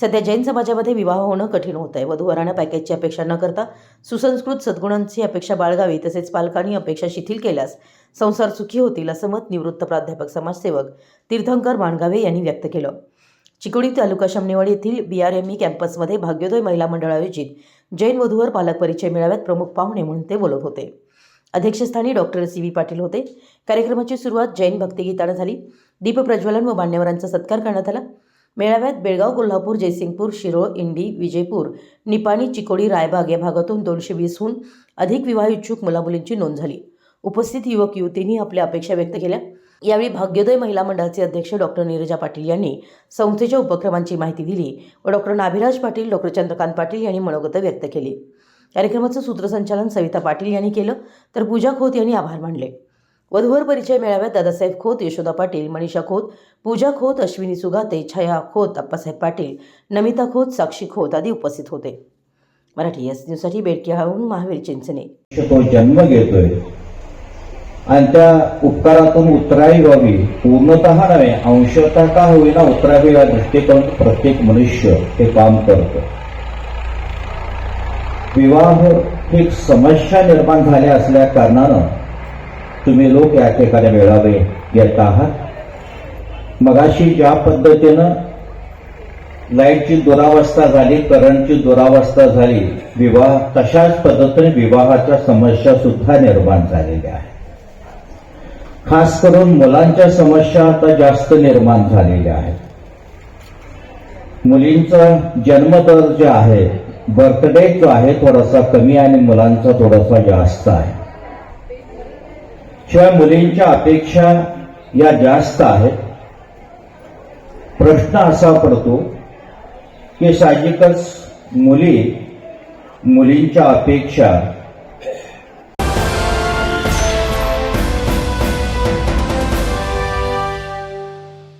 सध्या जैन समाजामध्ये विवाह होणं कठीण होत आहे. वधूवरांना पॅकेजची अपेक्षा न करता सुसंस्कृत सद्गुणांची अपेक्षा बाळगावी तसेच पालकांनी अपेक्षा शिथिल केल्यास संसार सुखी होतील असं मत निवृत्त प्राध्यापक समाजसेवक तीर्थंकर माणगावे यांनी व्यक्त केलं. चिकोडी तालुका शमनेवाडी येथील बी आर एम ई कॅम्पसमध्ये भाग्योदय महिला मंडळ आयोजित जैन वधूवर पालक परिचय मेळाव्यात प्रमुख पाहुणे म्हणून ते बोलत होते. अध्यक्षस्थानी डॉक्टर सी व्ही पाटील होते. कार्यक्रमाची सुरुवात जैन भक्तिगीतानं झाली. दीपप्रज्वलन व मान्यवरांचा सत्कार करण्यात आला. मेळाव्यात बेळगाव कोल्हापूर जयसिंगपूर शिरोळ इंडी विजयपूर निपाणी चिकोडी रायबाग या भागातून दोनशे वीसहून अधिक विवाह इच्छुक मुलामुलींची नोंद झाली. उपस्थित युवक युवतींनी आपल्या अपेक्षा व्यक्त केल्या. यावेळी भाग्योदय महिला मंडळाचे अध्यक्ष डॉक्टर नीरजा पाटील यांनी संस्थेच्या उपक्रमांची माहिती दिली व डॉक्टर नाभिराज पाटील डॉक्टर चंद्रकांत पाटील यांनी मनोगत व्यक्त केली. कार्यक्रमाचं सूत्रसंचालन सविता पाटील यांनी केलं तर पूजा खोत यांनी आभार मानले. वधूवर परिचय मेळाव्यात दादासाहेब खोत यशोदा पाटील मनीषा खोत पूजा खोत अश्विनी सुगाते छया खोत अप्पासाहेब पाटील नमिता खोत साक्षी खोत आदी उपस्थित होते. मराठी एस न्यूजसाठी बेडकिहाळहून महावीर चिंचणे. तो जन्म घेतोय. आणि त्या उपकारातून उत्तराई व्हावी पूर्णतः नव्हे अंशतः का होईना उतरावी या दृष्टिकोन प्रत्येक मनुष्य हे काम करतो. विवाह ही एक समस्या निर्माण झाल्या असल्या कारणानं तुम्ही लोक या ठिकाणी मेळावे येत आहात? मगाशी ज्या पद्धतीनं लाईटची दुरावस्था झाली करंटची दुरावस्था झाली विवाह तशाच पद्धतीने विवाहाच्या समस्या सुद्धा निर्माण झालेल्या आहेत. खास करून मुलांच्या समस्या आता जास्त निर्माण झालेल्या आहेत. मुलींचा जन्मदर जो आहे बर्थडे जो आहे थोडासा कमी आणि मुलांचा थोडासा जास्त आहे. च्या मुलींच्या अपेक्षा या जास्त आहेत. प्रश्न असा पडतो की साहजिकच मुली मुलींच्या अपेक्षा